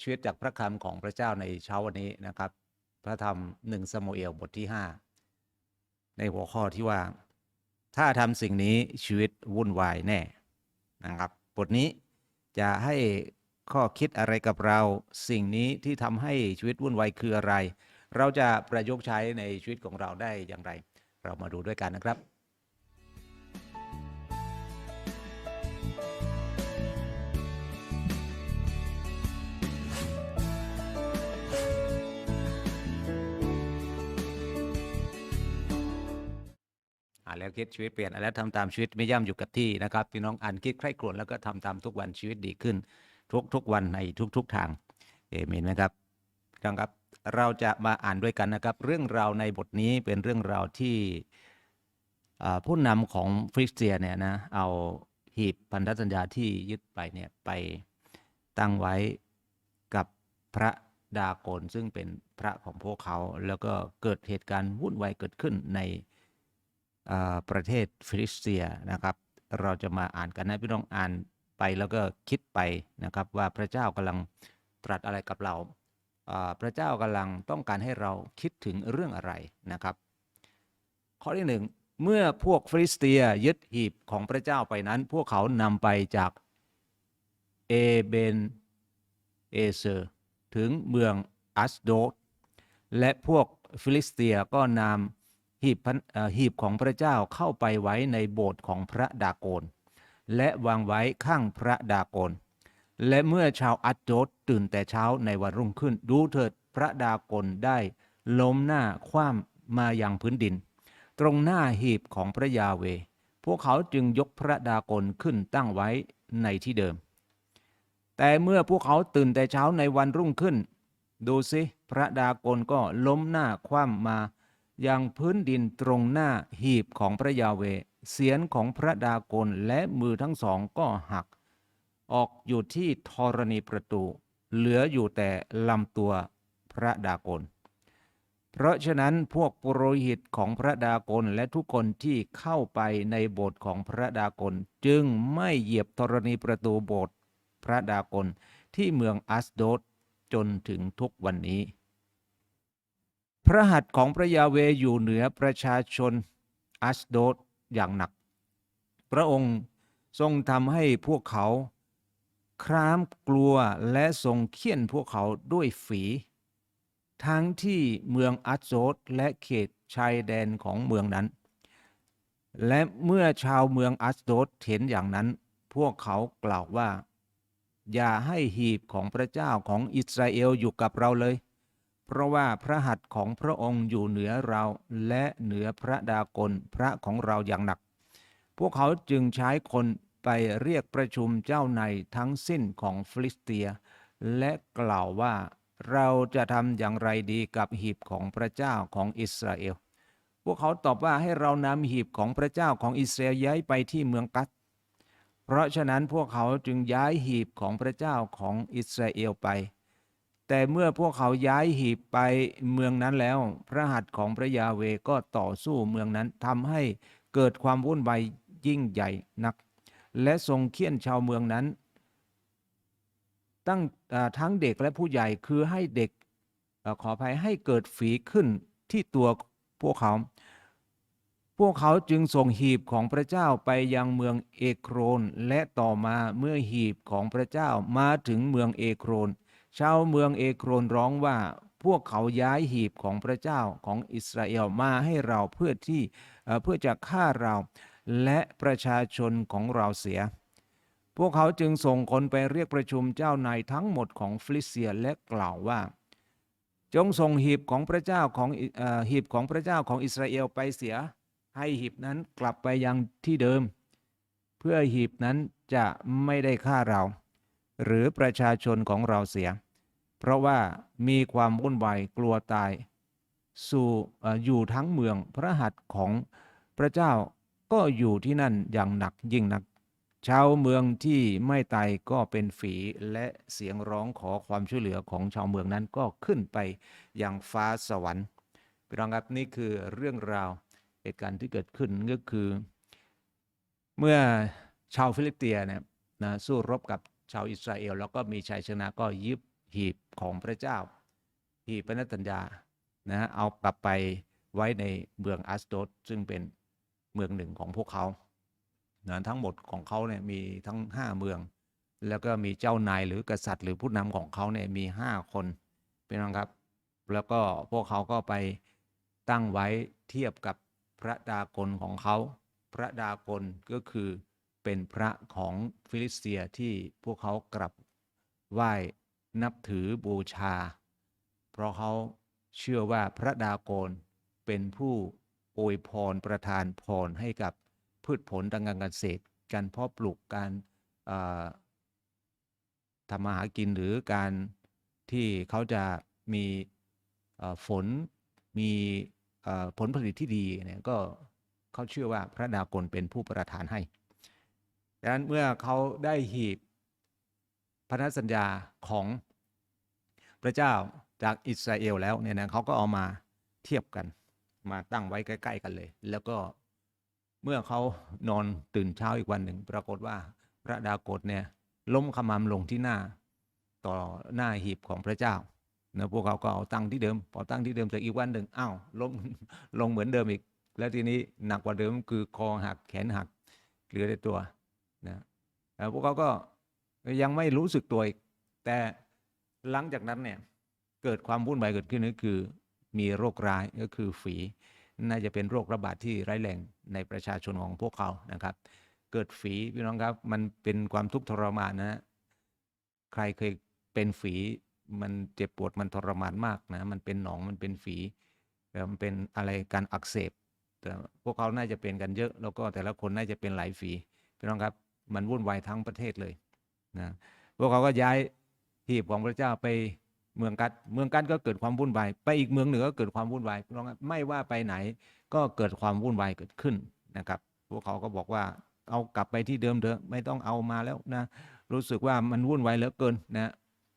ชีวิตจากพระคำของพระเจ้าในเช้าวันนี้นะครับ พระธรรมหนึ่งสโมเอลบทที่ 5 ในหัวข้อที่ว่า ถ้าทำสิ่งนี้ชีวิตวุ่นวายแน่นะครับบทนี้จะให้ข้อคิดอะไรกับเรา สิ่งนี้ที่ทำให้ชีวิตวุ่นวายคืออะไร เราจะประยุกต์ใช้ในชีวิตของเราได้อย่างไร เรามาดูด้วยกันนะครับ แล้วคิดชีวิตเปลี่ยนอ่านแล้วทำตามชีวิตไม่ย่ำอยู่กับที่นะครับพี่น้องอ่านคิดใคร่ครวญแล้วก็ทำตามทุกวันชีวิตดีขึ้น ทุกทุกวันในทุกๆทางเอเมนไหมครับพี่น้องครับเราจะมาอ่านด้วยกันนะครับ เรื่องราวในบทนี้เป็นเรื่องราวที่ผู้นำของฟริสเตียเนี่ยนะเอาหีบพันธสัญญาที่ยึดไปเนี่ยไปตั้งไว้กับพระดาโกนซึ่งเป็นพระของพวกเขา แล้วก็เกิดเหตุการณ์วุ่นวายเกิดขึ้นใน ประเทศฟิลิสเตียนะครับ เราจะมาอ่านกันนะพี่น้องอ่านไปแล้วก็คิดไปนะครับว่าพระเจ้ากำลังตรัสอะไรกับเรา พระเจ้ากำลังต้องการให้เราคิดถึงเรื่องอะไรนะครับ ข้อที่หนึ่งเมื่อพวกฟิลิสเตียยึดหีบของพระเจ้าไปนั้น พวกเขานำไปจากเอเบนเอเซอร์ถึงเมืองอัสโดดและพวกฟิลิสเตียก็นำ หีบหีบของพระเจ้าเข้าไปไว้ในโบสถ์ของพระดาโกน และวางไว้ข้างพระดาโกน และเมื่อชาวอัดโดดตื่นแต่เช้าในวันรุ่งขึ้น ดูเถิดพระดาโกนได้ล้มหน้าคว่ำมาอยังพื้นดิน ตรงหน้าหีบของพระยาเว พวกเขาจึงยกพระดาโกนขึ้นตั้งไว้ในที่เดิม แต่เมื่อพวกเขาตื่นแต่เช้าในวันรุ่งขึ้น ดูสิพระดาโกนก็ล้มหน้าคว่ำมา ยังพื้นดินตรงหน้าหีบของพระยาเว เสียนของพระดากนและมือทั้งสองก็หัก ออกอยู่ที่ธรณีประตู เหลืออยู่แต่ลำตัวพระดากนเพราะฉะนั้นพวกปุโรหิตของพระดากนและทุกคนที่เข้าไปในโบสถ์ของพระดากนจึงไม่เหยียบธรณีประตูโบสถ์พระดากนที่เมืองอัสโดดจนถึงทุกวันนี้ พระหัตถ์ของพระยาเวอยู่เหนือประชาชนอัสโดดอย่างหนัก พระองค์ทรงทำให้พวกเขา ครามกลัวและทรงเคี่ยนพวกเขาด้วยฝี ทั้งที่เมืองอัสโดดและเขตชายแดนของเมืองนั้น และเมื่อชาวเมืองอัสโดดเห็นอย่างนั้น พวกเขากล่าวว่า อย่าให้หีบของพระเจ้าของอิสราเอลอยู่กับเราเลย เพราะว่าพระหัตถ์ของพระองค์อยู่เหนือเราและเหนือพระดากลพระของเราอย่างหนัก พวกเขาจึงใช้คนไปเรียกประชุมเจ้าในทั้งสิ้นของฟิลิสเตีย และกล่าวว่าเราจะทำอย่างไรดีกับหีบของพระเจ้าของอิสราเอล พวกเขาตอบว่าให้เรานำหีบของพระเจ้าของอิสราเอลย้ายไปที่เมืองกัดเพราะฉะนั้นพวกเขาจึงย้ายหีบของพระเจ้าของอิสราเอลไป แต่เมื่อพวกเขาย้ายหีบไปเมืองนั้นแล้ว พระหัตถ์ของพระยาเวก็ต่อสู้เมืองนั้นทำให้เกิดความวุ่นวายยิ่งใหญ่นัก และทรงเคี่ยนชาวเมืองนั้น ตั้งทั้งเด็กและผู้ใหญ่คือให้เด็กอขออภัยให้เกิดฝีขึ้นที่ตัวพวกเขา พวกเขาจึงส่งหีบของพระเจ้าไปยังเมืองเอโครน และต่อมาเมื่อหีบของพระเจ้ามาถึงเมืองเอโครน ชาวเมืองเอโครนร้องว่าพวกเขาย้ายหีบของพระเจ้าของอิสราเอลมาให้เราเพื่อที่เพื่อจะฆ่าเราและประชาชนของเราเสีย พวกเขาจึงส่งคนไปเรียกประชุมเจ้านายทั้งหมดของฟิลิสเตียและกล่าวว่า จงส่งหีบของพระเจ้าของอหีบของพระเจ้าของอิสราเอลไปเสีย ให้หีบนั้นกลับไปยังที่เดิม เพื่อหีบนั้นจะไม่ได้ฆ่าเรา หรือประชาชนของเราเสีย เพราะว่ามีความวุ่นวายกลัวตาย สู่อยู่ทั้งเมืองพระหัตถ์ของพระเจ้าก็อยู่ที่นั่นอย่างหนักยิ่งนัก ชาวเมืองที่ไม่ตายก็เป็นฝีและเสียงร้องขอความช่วยเหลือของชาวเมืองนั้นก็ขึ้นไปอย่างฟ้าสวรรค์พี่น้องครับนี่คือเรื่องราวเหตุการณ์ที่เกิดขึ้นก็คือ เมื่อชาวฟิลิปเตียเนี่ยนะสู้รบกับชาวอิสราเอล แล้วก็มีชัยชนะก็ยึดหีบ ของพระเจ้าหีบพระนัสัญญานะเอากลับไปไว้ในเมืองอัสโดดซึ่งเป็นเมืองหนึ่งของพวกเขานะทั้งหมดของเขาเนี่ยมีทั้งห้าเมือง แล้วก็มีเจ้านายหรือกษัตริย์ หรือผู้นำของเขาเนี่ยมีห้าคนเป็นไงครับ แล้วก็พวกเขาก็ไปตั้งไว้เทียบกับพระดากลของเขา พระดากลก็คือเป็นพระของฟิลิสเตียที่พวกเขากลับไหว้ นับถือบูชา เพราะเขาเชื่อว่าพระดาโกลเป็นผู้อวยพรประทานพรให้กับพืชผลทางการเกษตร การเพาะปลูกการทำมาหากินหรือการที่เขาจะมีฝนมีผลผลิตที่ดีเนี่ยก็เขาเชื่อว่าพระดากลเป็นผู้ประทานให้ดังนั้นเมื่อเขาได้หีบ พันธสัญญาของพระเจ้าจากอิสราเอลแล้วเนี่ยนะเขาก็เอามาเทียบกัน มาตั้งไว้ใกล้ ๆ กันเลย แล้วก็เมื่อเขานอนตื่นเช้าอีกวันหนึ่ง ปรากฏว่าพระดากฏเนี่ยล้มขมำลงที่หน้าต่อหน้าหีบของพระเจ้านะพวกเขาก็เอาตั้งที่เดิมพอตั้งที่เดิมเสร็จอีกวันหนึ่งอ้าวล้มลงเหมือนเดิมอีก แล้วทีนี้หนักกว่าเดิมคือคอหักแขนหักเหลือแต่ตัวนะแล้วพวกเขาก็ ยังไม่รู้สึกตัวอีก แต่หลังจากนั้นเนี่ยเกิดความวุ่นวายเกิดขึ้นก็คือมีโรคร้ายก็คือฝี น่าจะเป็นโรคระบาดที่ร้ายแรงในประชาชนของพวกเขานะครับ เกิดฝีพี่น้องครับมันเป็นความทุกข์ทรมานนะใครเคยเป็นฝีมันเจ็บปวดมันทรมานมากนะมันเป็นหนองมันเป็นฝีแต่มันเป็นอะไรการอักเสบแต่พวกเขาน่าจะเป็นกันเยอะ แล้วก็แต่ละคนน่าจะเป็นหลายฝีพี่น้องครับ มันวุ่นวายทั้งประเทศเลย นะพวกเขาก็ย้ายหีบของพระเจ้าไปเมืองกัดเมืองกัดก็เกิดความวุ่นวายไปอีกเมืองหนึ่งก็เกิดความวุ่นวายไม่ว่าไปไหนก็เกิดความวุ่นวายเกิดขึ้นนะครับ พวกเขาก็บอกว่าเอากลับไปที่เดิมเถอะไม่ต้องเอามาแล้วนะรู้สึกว่ามันวุ่นวายเหลือเกินนะ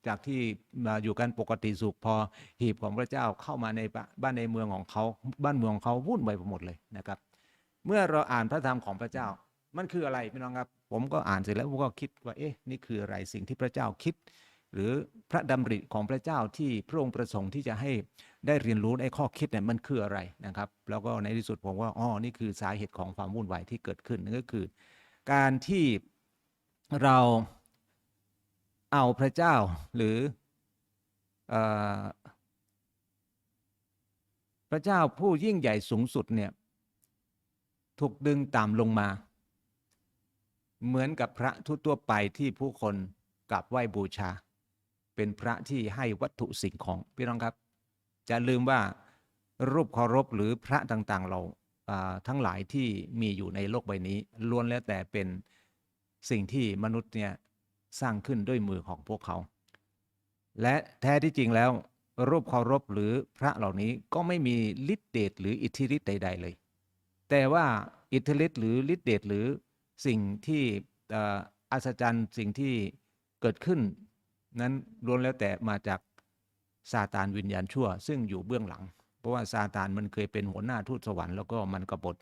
จากที่มาอยู่กันปกติสุขพอหีบของพระเจ้าเข้ามาในบ้านบ้านในเมืองของเขาบ้านเมืองของเขาวุ่นวายไปหมดเลยนะครับ เมื่อเราอ่านพระธรรมของพระเจ้า มันคืออะไรพี่น้องครับ ผมก็อ่านเสร็จแล้วผมก็คิดว่าเอ๊ะนี่คืออะไรสิ่งที่พระเจ้าคิด หรือพระดำริของพระเจ้าที่พระองค์ประสงค์ที่จะให้ได้เรียนรู้ในข้อคิดเนี่ยมันคืออะไรนะครับ แล้วก็ในที่สุดผมว่าอ๋อนี่คือสาเหตุของความวุ่นวายที่เกิดขึ้นนั่นก็คือ การที่เราเอาพระเจ้าหรือออพระเจ้าผู้ยิ่งใหญ่สูงสุดเนี่ยถูกดึงต่ำลงมา เหมือนกับพระทั่วไปที่ผู้คนกราบไหว้บูชา เป็นพระที่ให้วัตถุสิ่งของพี่น้องครับ จะลืมว่ารูปเคารพหรือพระต่างๆ เราอ่าทั้งหลายที่มีอยู่ในโลกใบนี้ล้วนแล้วแต่เป็นสิ่งที่มนุษย์เนี่ยสร้างขึ้นด้วยมือของพวกเขา และแท้ที่จริงแล้วรูปเคารพหรือพระเหล่านี้ก็ไม่มีฤทธิเดชหรืออิทธิฤทธิ์ใด ๆ เลย แต่ว่าอิทธิฤทธิ์หรือฤทธิเดชหรือ สิ่งที่อัศจรรย์สิ่งที่เกิดขึ้น นั้นล้วนแล้วแต่มาจากซาตานวิญญาณชั่ว ซึ่งอยู่เบื้องหลัง เพราะว่าซาตานมันเคยเป็นหัวหน้าทูตสวรรค์แล้วก็มันกบฏ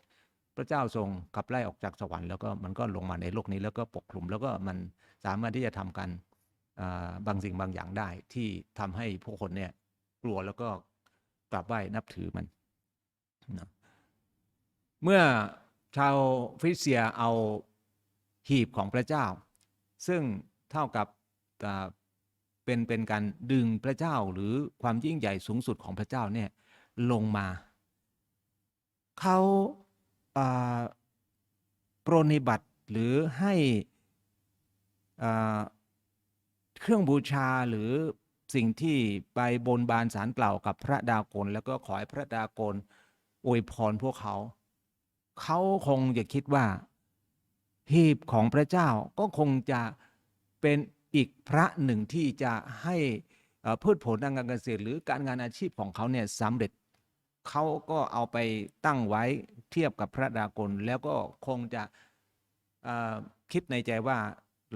พระเจ้าทรงขับไล่ออกจากสวรรค์แล้วก็มันก็ลงมาในโลกนี้แล้วก็ปกคลุม แล้วก็มันสามารถที่จะทำกันบางสิ่งบางอย่างได้ที่ทำให้ผู้คนเนี่ยกลัวแล้วก็กราบไหว้นับถือมันนะเมื่อชาวฟิลิสเตียเอา หีบของพระเจ้า ซึ่งเท่ากับเป็นเป็นการดึงพระเจ้าหรือความยิ่งใหญ่สูงสุดของพระเจ้าเนี่ยลงมา เขาโปรนิบัติหรือให้อ่าเครื่องบูชาหรือสิ่งที่ไปบนบานสารกล่าวกับพระดากลแล้วก็ขอให้พระดากลอวยพรพวกเขา เขาคงจะคิดว่า หีบของพระเจ้าก็คงจะเป็นอีกพระหนึ่งที่จะให้เอ่อพืชผลทางการเกษตร หรือการงานอาชีพของเขาเนี่ยสำเร็จเขาก็เอาไปตั้งไว้เทียบกับพระดากลแล้วก็คงจะคิดในใจว่า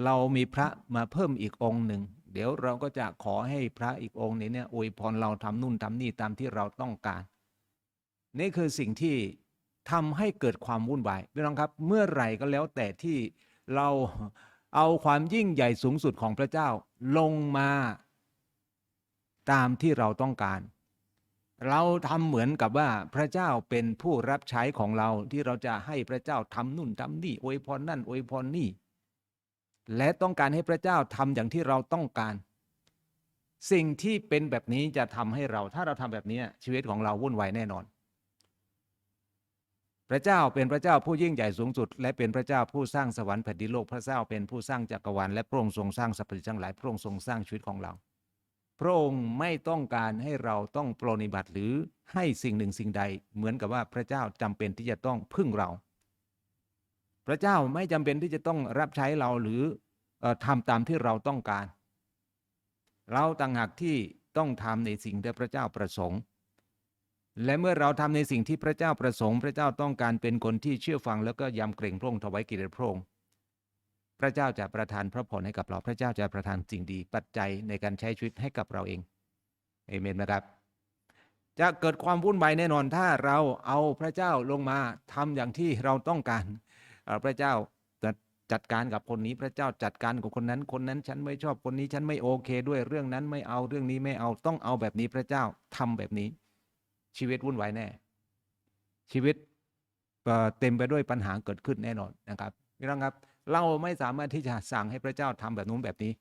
เรามีพระมาเพิ่มอีกองค์หนึ่ง เดี๋ยวเราก็จะขอให้พระอีกองค์นี้เนี่ยอวยพรเราทำนู่นทำนี่ตามที่เราต้องการ นี่คือสิ่งที่ ทำให้เกิดความวุ่นวายพี่น้องครับ เมื่อไหร่ก็แล้วแต่ที่เราเอาความยิ่งใหญ่สูงสุดของพระเจ้าลงมาตามที่เราต้องการ เราทำเหมือนกับว่าพระเจ้าเป็นผู้รับใช้ของเราที่เราจะให้พระเจ้าทำนู่นทำนี่อวยพรนั่นอวยพรนี่ และต้องการให้พระเจ้าทำอย่างที่เราต้องการ สิ่งที่เป็นแบบนี้จะทำให้เรา ถ้าเราทำแบบนี้ชีวิตของเราวุ่นวายแน่นอน พระเจ้าเป็นพระเจ้าผู้ยิ่งใหญ่สูงสุด และเป็นพระเจ้าผู้สร้างสวรรค์แผ่นดินโลกพระเจ้าเป็นผู้สร้างจักรวาลและพระองค์ทรงสร้างสรรพสิ่งทั้งหลายพระองค์ทรงสร้างชีวิตของเรา พระองค์ไม่ต้องการให้เราต้องปรนิบัติหรือให้สิ่งหนึ่งสิ่งใด เหมือนกับว่าพระเจ้าจำเป็นที่จะต้องพึ่งเรา พระเจ้าไม่จำเป็นที่จะต้องรับใช้เราหรือออทำตามที่เราต้องการ เราต่างหากที่ต้องทำในสิ่งที่พระเจ้าประสงค์ และเมื่อเราทำในสิ่งที่พระเจ้าประสงค์พระเจ้าต้องการเป็นคนที่เชื่อฟังแล้วก็ยำเกรงพระองค์ถวายเกียรติพระองค์พระเจ้าจะประทานพระพรให้กับเราพระเจ้าจะประทานสิ่งดีปัจจัยในการใช้ชีวิตให้กับเราเองเอเมนไหมครับ จะเกิดความวุ่นวายแน่นอนถ้าเราเอาพระเจ้าลงมาทำอย่างที่เราต้องการพระเจ้าจะจัดการกับคนนี้พระเจ้าจัดการกับคนนั้น คนนั้นฉันไม่ชอบคนนี้ฉันไม่โอเค ด้วยเรื่องนั้นไม่เอาเรื่องนี้ไม่เอาต้องเอาแบบนี้พระเจ้าทำแบบนี้ ชีวิตวุ่นวายแน่ ชีวิตเต็มไปด้วยปัญหาเกิดขึ้นแน่นอนนะครับพี่น้องครับ เราไม่สามารถที่จะสั่งให้พระเจ้าทำแบบนู้นแบบนี้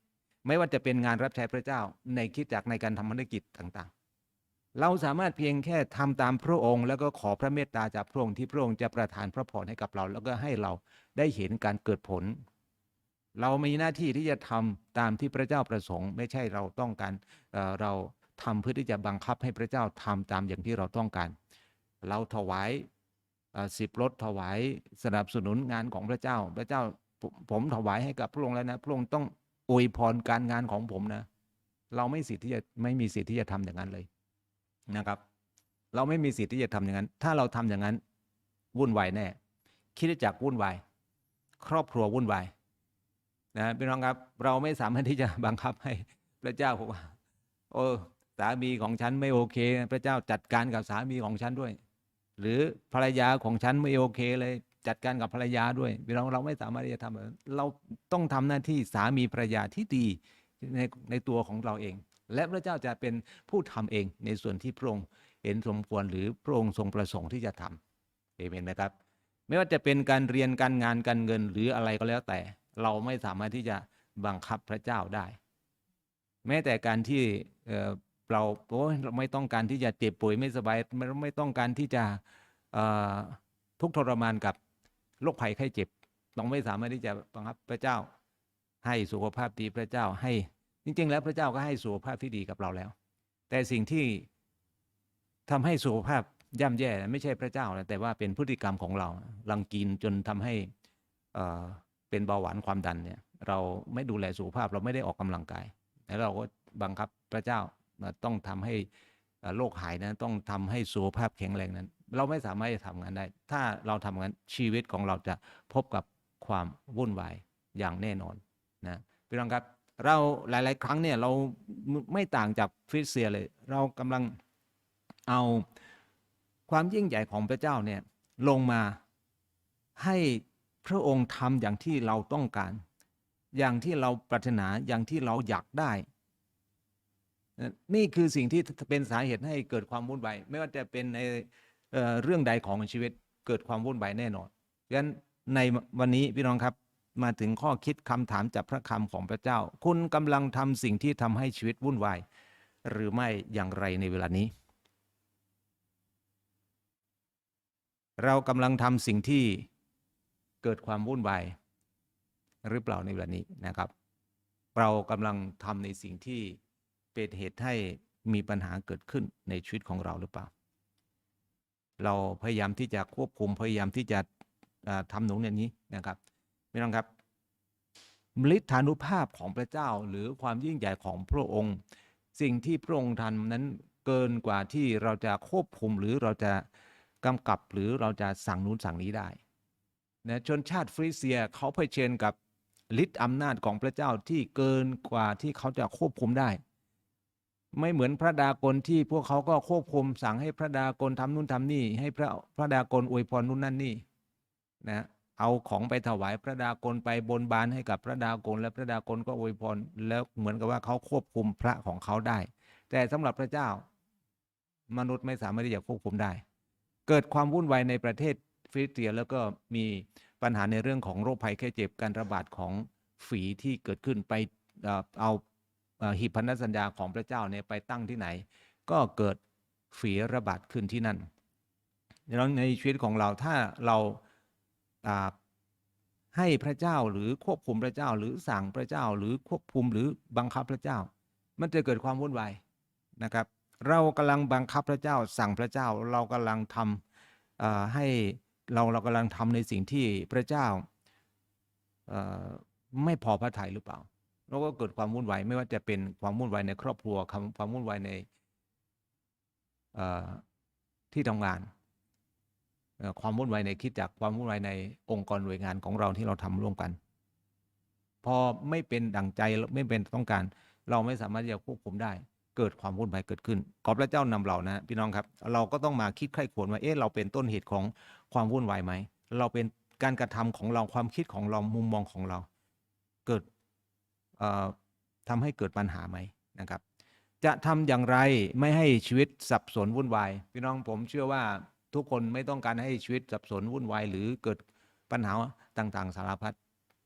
ไม่ว่าจะเป็นงานรับใช้พระเจ้าในคิดจักในการทำภารกิจต่างๆ เราสามารถเพียงแค่ทำตามพระองค์ แล้วก็ขอพระเมตตาจากพระองค์ที่พระองค์จะประทานพระพรให้กับเรา แล้วก็ให้เราได้เห็นการเกิดผล เรามีหน้าที่ที่จะทำตามที่พระเจ้าประสงค์ ไม่ใช่เราต้องการเเรา ทำเพื่อที่จะบังคับให้พระเจ้าทำตามอย่างที่เราต้องการ เราถวายสิบรถถวายสนับสนุนงานของพระเจ้า พระเจ้าผมผมถวายให้กับพระองค์แล้วนะพระองค์ต้องอวยพรการงานของผมนะ เราไม่สิทธิ์ที่จะไม่มีสิทธิ์ที่จะทำอย่างนั้นเลยนะครับ เราไม่มีสิทธิ์ที่จะทำอย่างนั้น ถ้าเราทำอย่างนั้น วุ่นวายแน่คิดจักวุ่นวายครอบครัววุ่นวายนะพี่น้องครับ เราไม่สามารถที่จะบังคับให้พระเจ้าบอกว่าโอ้ สามีของฉันไม่โอเค พระเจ้าจัดการกับสามีของฉันด้วย หรือภรรยาของฉันไม่โอเคเลยจัดการกับภรรยาด้วยพี่น้องเราไม่สามารถที่จะทำเราต้องทำหน้าที่สามีภรรยาที่ดีในในตัวของเราเอง และพระเจ้าจะเป็นผู้ทำเองในส่วนที่พระองค์เห็นสมควรหรือพระองค์ทรงประสงค์ที่จะทำเอเมนไหมครับ ไม่ว่าจะเป็นการเรียนการงานการเงินหรืออะไรก็แล้วแต่ เราไม่สามารถที่จะบังคับพระเจ้าได้ แม้แต่การที่ เราโอ้ยเราไม่ต้องการที่จะเจ็บป่วยไม่สบายไม่ไม่ต้องการที่จะทุกข์ทรมานกับโรคภัยไข้เจ็บเราไม่สามารถที่จะบังคับพระเจ้า ให้สุขภาพดีพระเจ้าให้จริง ๆ แล้วพระเจ้าก็ให้สุขภาพที่ดีกับเราแล้ว แต่สิ่งที่ทำให้สุขภาพย่ำแย่ไม่ใช่พระเจ้านะแต่ว่าเป็นพฤติกรรมของเราลังกินจนทำให้เป็นเบาหวานความดันเนี่ย เราไม่ดูแลสุขภาพเราไม่ได้ออกกำลังกายแล้วเราก็บังคับพระเจ้า ต้องทำให้โรคหายนะต้องทำให้สุขภาพแข็งแรงนั้น เราไม่สามารถจะทำงานได้ ถ้าเราทำงานชีวิตของเราจะพบกับความวุ่นวายอย่างแน่นอนนะพี่น้องครับเราหลาย ๆ ครั้งเนี่ยเราไม่ต่างจากฟิลิสเซียเลย เรากำลังเอาความยิ่งใหญ่ของพระเจ้าเนี่ยลงมาให้พระองค์ทำอย่างที่เราต้องการ อย่างที่เราปรารถนาอย่างที่เราอยากได้ นี่คือสิ่งที่เป็นสาเหตุให้เกิดความวุ่นวายไม่ว่าจะเป็นในเเรื่องใดของชีวิตเกิดความวุ่นวายแน่นอนดังนั้นในวันนี้พี่น้องครับมาถึงข้อคิดคำถามจากพระคำของพระเจ้า คุณกำลังทำสิ่งที่ทำให้ชีวิตวุ่นวายหรือไม่อย่างไรในเวลานี้ เรากำลังทำสิ่งที่เกิดความวุ่นวายหรือเปล่าในเวลานี้นะครับ เรากำลังทำในสิ่งที่ เป็นเหตุให้มีปัญหาเกิดขึ้นในชีวิตของเราหรือเปล่า เราพยายามที่จะควบคุมพยายามที่จะอ่าทำหนุนอย่างนี้นะครับไม่ต้องครับฤทธานุภาพของพระเจ้าหรือความยิ่งใหญ่ของพระองค์ สิ่งที่พระองค์ทำนั้นเกินกว่าที่เราจะควบคุมหรือเราจะกำกับหรือเราจะสั่งนู้นสั่งนี้ได้นะชนชาติฟริเซียเขาเผชิญกับฤทธิ์อำนาจของพระเจ้าที่เกินกว่าที่เขาจะควบคุมได้ ไม่เหมือนพระดากลที่พวกเขาก็ควบคุมสั่งให้พระดากลทำนู่นทำนี่ ให้พระพระดากลอวยพรนู่นนั่นนี่นะเอาของไปถวายพระดากลไปบนบานให้กับพระดากลและพระดากลก็อวยพรแล้วเหมือนกับว่าเขาควบคุมพระของเขาได้ แต่สำหรับพระเจ้ามนุษย์ไม่สามารถที่จะควบคุมได้ เกิดความวุ่นวายในประเทศฟิลิปปินส์แล้วก็มีปัญหาในเรื่องของโรคภัยแค่เจ็บการระบาดของฝีที่เกิดขึ้นไปเอา หีพันธสัญญาของพระเจ้าเนี่ยไปตั้งที่ไหน ก็เกิดฝีระบาดขึ้นที่นั่นดังนั้นในชีวิตของเราถ้าเราให้พระเจ้าหรือควบคุมพระเจ้า หรือสั่งพระเจ้า หรือควบคุมหรือบังคับพระเจ้า มันจะเกิดความวุ่นวายนะครับ เรากำลังบังคับพระเจ้า สั่งพระเจ้าเรากำลังทำเอ่อให้เราเรากำลังทำในสิ่งที่พระเจ้าอ่อไม่พอพระทัยหรือเปล่า เราก็เกิดความวุ่นวายไม่ว่าจะเป็นความวุ่นวายในครอบครัวความวุ่นวายในที่ทำงาน ความวุ่นวายในคิดจักความวุ่นวายในองค์กรหน่วยงานของเราที่เราทำร่วมกัน พอไม่เป็นดังใจไม่เป็นต้องการ เราไม่สามารถจะควบคุมได้ เกิดความวุ่นวายเกิดขึ้นขอบพระเจ้านำเรานะพี่น้องครับ เราก็ต้องมาคิดใคร่ควรว่าเอ๊ะเราเป็นต้นเหตุของความวุ่นวายไหมเราเป็นการกระทำของเราความคิดของเรามุมมองของเรา เกิด ทำให้เกิดปัญหาไหมนะครับ จะทำอย่างไรไม่ให้ชีวิตสับสนวุ่นวายพี่น้องผมเชื่อว่าทุกคนไม่ต้องการให้ชีวิตสับสนวุ่นวายหรือเกิดปัญหาต่างๆ สารพัด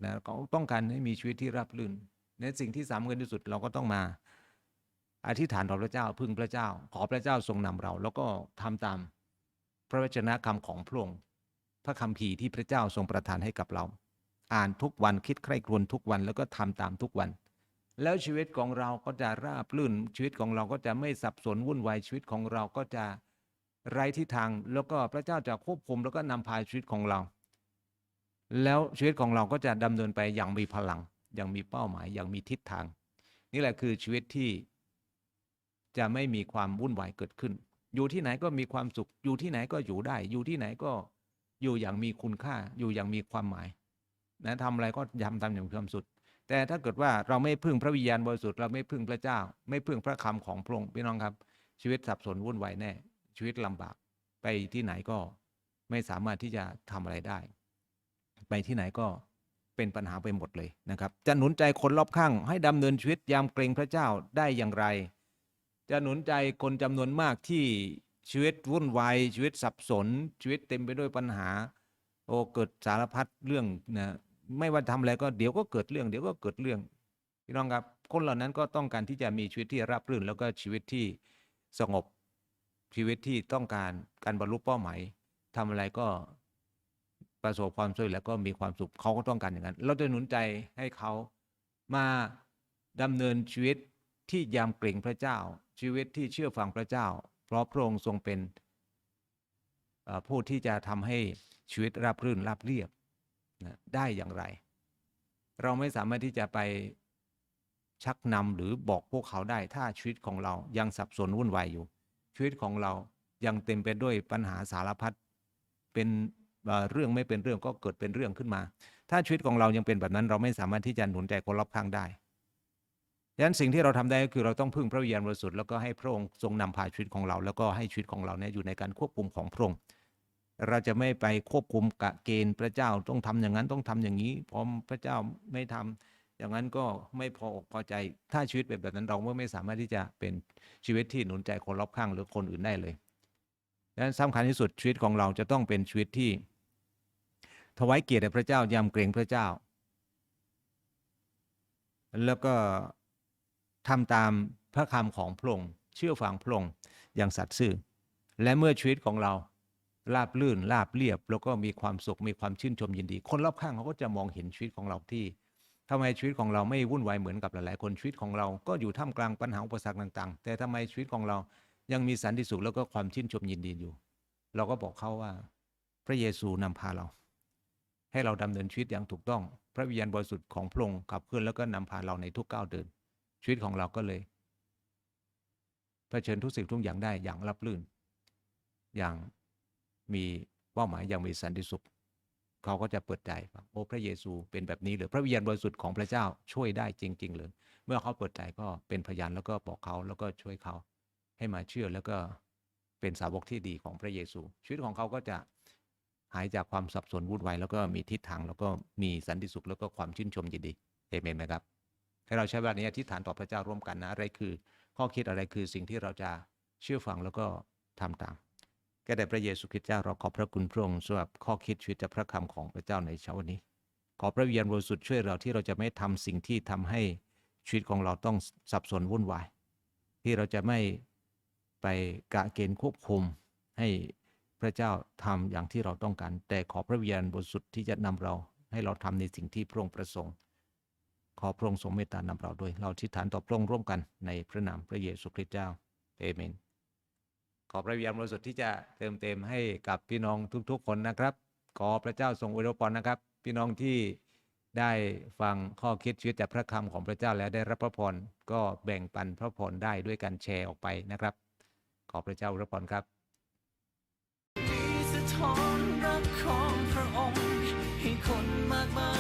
นะก็ต้องการให้มีชีวิตที่ราบรื่นในสิ่งที่สำคัญที่สุดเราก็ต้องมา อธิษฐานต่อพระเจ้าพึ่งพระเจ้า ขอพระเจ้าทรงนำเรา แล้วก็ทำตามพระวจนะคำของพระองค์พระคัมภีร์ที่พระเจ้าทรงประทานให้กับเรา อ่านทุกวันคิดใคร่ครวญทุกวันแล้วก็ทำตามทุกวัน แล้วชีวิตของเราก็จะราบรื่น ชีวิตของเราก็จะไม่สับสนวุ่นวายชีวิตของเราก็จะไร้ทิศทาง แล้วก็พระเจ้าจะควบคุมแล้วก็นำพาชีวิตของเรา แล้วชีวิตของเราก็จะดำเนินไปอย่างมีพลัง อย่างมีเป้าหมาย อย่างมีทิศทาง นี่แหละคือชีวิตที่จะไม่มีความวุ่นวายเกิดขึ้น อยู่ที่ไหนก็มีความสุข อยู่ที่ไหนก็อยู่ได้ อยู่ที่ไหนก็อยู่อย่างมีคุณค่า อยู่อย่างมีความหมาย นะทำอะไรก็ยำทำอย่างความสุขแต่ถ้าเกิดว่าเราไม่พึ่งพระวิญญาณบริสุทธิ์เราไม่พึ่งพระเจ้า ไม่พึ่งพระคำของพระองค์พี่น้องครับ ชีวิตสับสนวุ่นวายแน่ ชีวิตลำบากไปที่ไหนก็ไม่สามารถที่จะทำอะไรได้ ไปที่ไหนก็เป็นปัญหาไปหมดเลยนะครับ จะหนุนใจคนรอบข้าง ให้ดำเนินชีวิตยามเกรงพระเจ้าได้อย่างไร จะหนุนใจคนจำนวนมากที่ชีวิตวุ่นวายชีวิตสับสน ชีวิตเต็มไปด้วยปัญหา โอ้เกิดสารพัดเรื่องนะไม่ว่าทำอะไรก็เดี๋ยวก็เกิดเรื่อง เดี๋ยวก็เกิดเรื่องพี่น้องครับคนเหล่านั้นก็ต้องการที่จะมีชีวิตที่ราบรื่น แล้วก็ชีวิตที่สงบชีวิตที่ต้องการการบรรลุเป้าหมายทำอะไรก็ประสบความสำเร็จแล้วก็มีความสุขเขาก็ต้องการอย่างนั้น เราจะหนุนใจให้เขามาดำเนินชีวิตที่ยำเกรงพระเจ้า ชีวิตที่เชื่อฟังพระเจ้า เพราะพระองค์ทรงเป็น ผู้ที่จะทำให้ชีวิตราบรื่นราบเรียบนะได้อย่างไร เราไม่สามารถที่จะไปชักนำหรือบอกพวกเขาได้ ถ้าชีวิตของเรายังสับสนวุ่นวายอยู่ ชีวิตของเรายังเต็มไปด้วยปัญหาสารพัดเป็นเรื่องไม่เป็นเรื่องก็เกิดเป็นเรื่องขึ้นมา ถ้าชีวิตของเรายังเป็นแบบนั้นเราไม่สามารถที่จะหนุนใจคนรอบข้างได้ดังนั้นสิ่งที่เราทำได้ก็คือเราต้องพึ่งพระวิญญาณบริสุทธิ์แล้วก็ให้พระองค์ทรงนำพาชีวิตของเรา แล้วก็ให้ชีวิตของเราเนี่ยอยู่ในการควบคุมของพระองค์ เราจะไม่ไปควบคุมกะเกณฑ์พระเจ้าต้องทำอย่างนั้นต้องทำอย่างนี้พอพระเจ้าไม่ทำอย่างนั้นก็ไม่พออกพอใจถ้าชีวิตแบบนั้นเราไม่สามารถที่จะเป็นชีวิตที่หนุนใจคนรอบข้างหรือคนอื่นได้เลยดังนั้นสำคัญที่สุดชีวิตของเราจะต้องเป็นชีวิตที่ ถวายเกียรติแด่พระเจ้ายำเกรงพระเจ้า แล้วก็ทำตามพระคำของพระองค์เชื่อฟังพระองค์อย่างสัตย์ซื่อ และเมื่อชีวิตของเรา ราบลื่นราบเรียบ แล้วก็มีความสุขมีความชื่นชมยินดี คนรอบข้างเขาก็จะมองเห็นชีวิตของเราที่ทำไมชีวิตของเราไม่วุ่นวายเหมือนกับหลายๆ คนชีวิตของเราก็อยู่ท่ามกลางปัญหาอุปสรรคต่าง ๆ แต่ทำไมชีวิตของเรายังมีสันติสุขแล้วก็ความชื่นชมยินดีอยู่ เราก็บอกเขาว่า พระเยซูนำพาเรา ให้เราดำเนินชีวิตอย่างถูกต้อง พระวิญญาณบริสุทธิ์ของพระองค์ขับเคลื่อนแล้วก็นำพาเราในทุกก้าวเดิน ชีวิตของเราก็เลยเผชิญทุกสิ่งทุกอย่างได้อย่างรับรื่น อย่าง มีเป้าหมายอย่างมีสันติสุข เขาก็จะเปิดใจว่าโอ้พระเยซูเป็นแบบนี้หรือพระวิญญาณบริสุทธิ์ของพระเจ้าช่วยได้จริงๆเลยเมื่อเขาเปิดใจก็เป็นพยานแล้วก็บอกเขาแล้วก็ช่วยเขาให้มาเชื่อแล้วก็เป็นสาวกที่ดีของพระเยซู ชีวิตของเขาก็จะหายจากความสับสนวุ่นวายแล้วก็มีทิศทางแล้วก็มีสันติสุขแล้วก็ความชื่นชมยินดีเอเมนไหมครับให้เราใช้เวลานี้อธิษฐานต่อพระเจ้าร่วมกันนะอะไรคือ ข้อคิดอะไรคือสิ่งที่เราจะเชื่อฟังแล้วก็ทำตาม แก่แด่พระเยซูคริสต์เจ้าเราขอบพระคุณพระองค์สำหรับข้อคิดชีวิตจากพระคำของพระเจ้าในเช้าวันนี้ ขอพระวิญญาณบริสุทธิ์ช่วยเราที่เราจะไม่ทำสิ่งที่ทำให้ชีวิตของเราต้องสับสนวุ่นวาย ที่เราจะไม่ไปกะเกณฑ์ควบคุมให้พระเจ้าทำอย่างที่เราต้องการ แต่ขอพระวิญญาณบริสุทธิ์ที่จะนำเราให้เราทำในสิ่งที่พระองค์ประสงค์ ขอพระองค์ทรงเมตตานำเราด้วย เราทิฏฐานต่อพระองค์ร่วมกันในพระนามพระเยซูคริสต์เจ้าเอเมน พระวิญญาณบริสุทธิ์ที่จะเติมเต็มให้กับพี่น้องทุกๆ คนนะครับ ขอพระเจ้าทรงอวยพรนะครับ พี่น้องที่ได้ฟังข้อคิดชีวิตจากพระคำของพระเจ้าแล้วได้รับพระพรก็แบ่งปันพระพรได้ด้วยการแชร์ออกไปนะครับ ขอพระเจ้าอวยพรครับมีสะท้อนรักของพระองค์ให้คนมากมาย